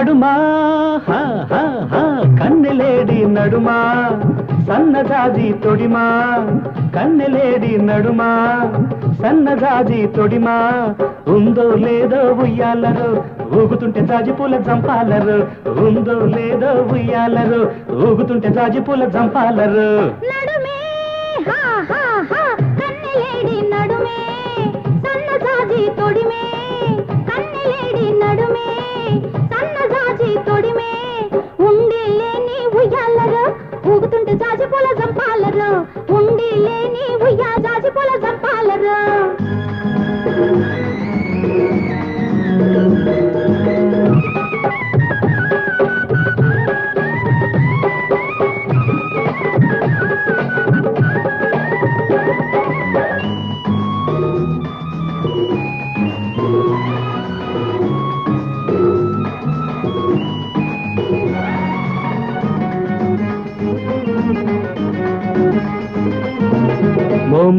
నడుమా? కన్నెలేడి నడుమా? సన్నజాజి తొడిమా? కన్నెలేడి నడుమా? సన్నజాజి తొడిమా? ఉందో లేదో ఉయ్యాలరు ఊగుతుంటే జాజి పూల జంపాలరు. ఉందో లేదో ఉయ్యాలరు ఊగుతుంటే జాజి పూల జంపాలరు. నడుమే హా హా హా. జంపాలరు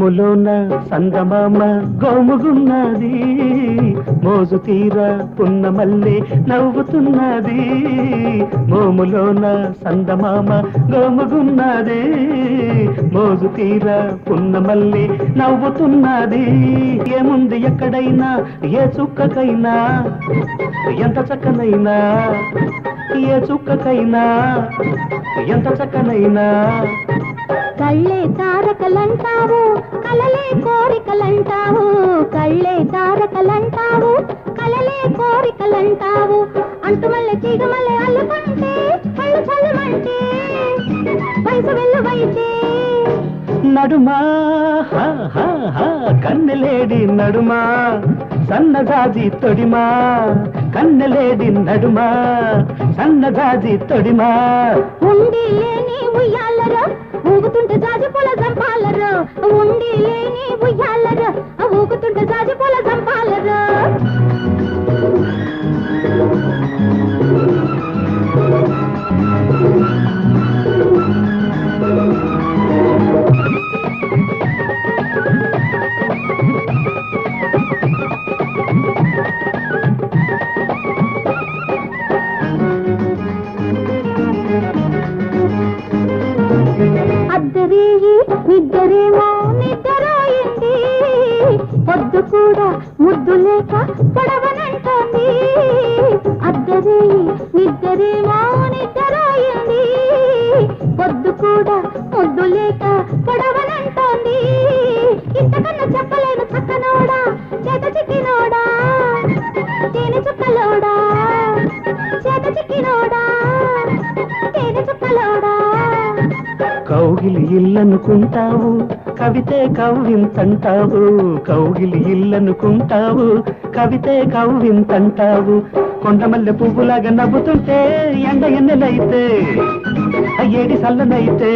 మోములోన సంగమామ గోముగున్నది. మోజు తీర పున్నమల్లి నవ్వుతున్నది. మోములోన సందమామ గోముగున్నది. మోజు తీర పున్నమల్లి నవ్వుతున్నది. ఏముంది ఎక్కడైనా ఏ చుక్కకైనా? ఎంత చక్కనైనా? ఏ చుక్కకైనా? ఎంత చక్కనైనా? కళ్ళే తారకలంటావు కలలే కోరికలంటావు కళ్ళే తారకలంటావు కలలే కోరికలంటావు. అంటుమల్లె చీగమల్లె అల్లుకుంటే కళ్ళు చల్లమంటే వయసు వెల్లువైతే నడుమా హా, హా, హా, కన్నెలేడి నడుమా సన్నజాజి తొడిమా కన్నెలేడి నడుమా సన్నజాజి తొడిమా ఉండి లేని ఉయ్యాలరు ఊగుతుంటే జాజి పూల జంపాలరు ఉండి లేని ఉయ్యాలరు ఊగుతుంటే జాజి ఇద్దరే నిద్దరేమో నిద్రయింది పొద్దు కూడా ముద్దు లేక పడవనంటుంది. అద్దరేయి నిద్దరేమో నిద్రయింది పొద్దు కూడా ముద్దు లేక కౌగిలి ఇల్లనుకుంటావు కవితే కవ్వింతంటావు. కౌగిలి ఇల్లనుకుంటావు కవితే కవ్వింతంటావు. కొండమల్లె పువ్వులాగా నవ్వుతుంటే ఎండ ఎన్నెలైతే అయ్యేడి సల్లనైతే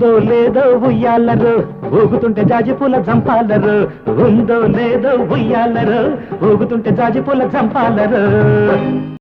ఉందో లేదో ఉయ్యాలరు. ఊగుతుంటే జాజిపూల చంపాలరు ఉందో లేదో ఉయ్యాలరు. ఊగుతుంటే జాజిపూల చంపాలరు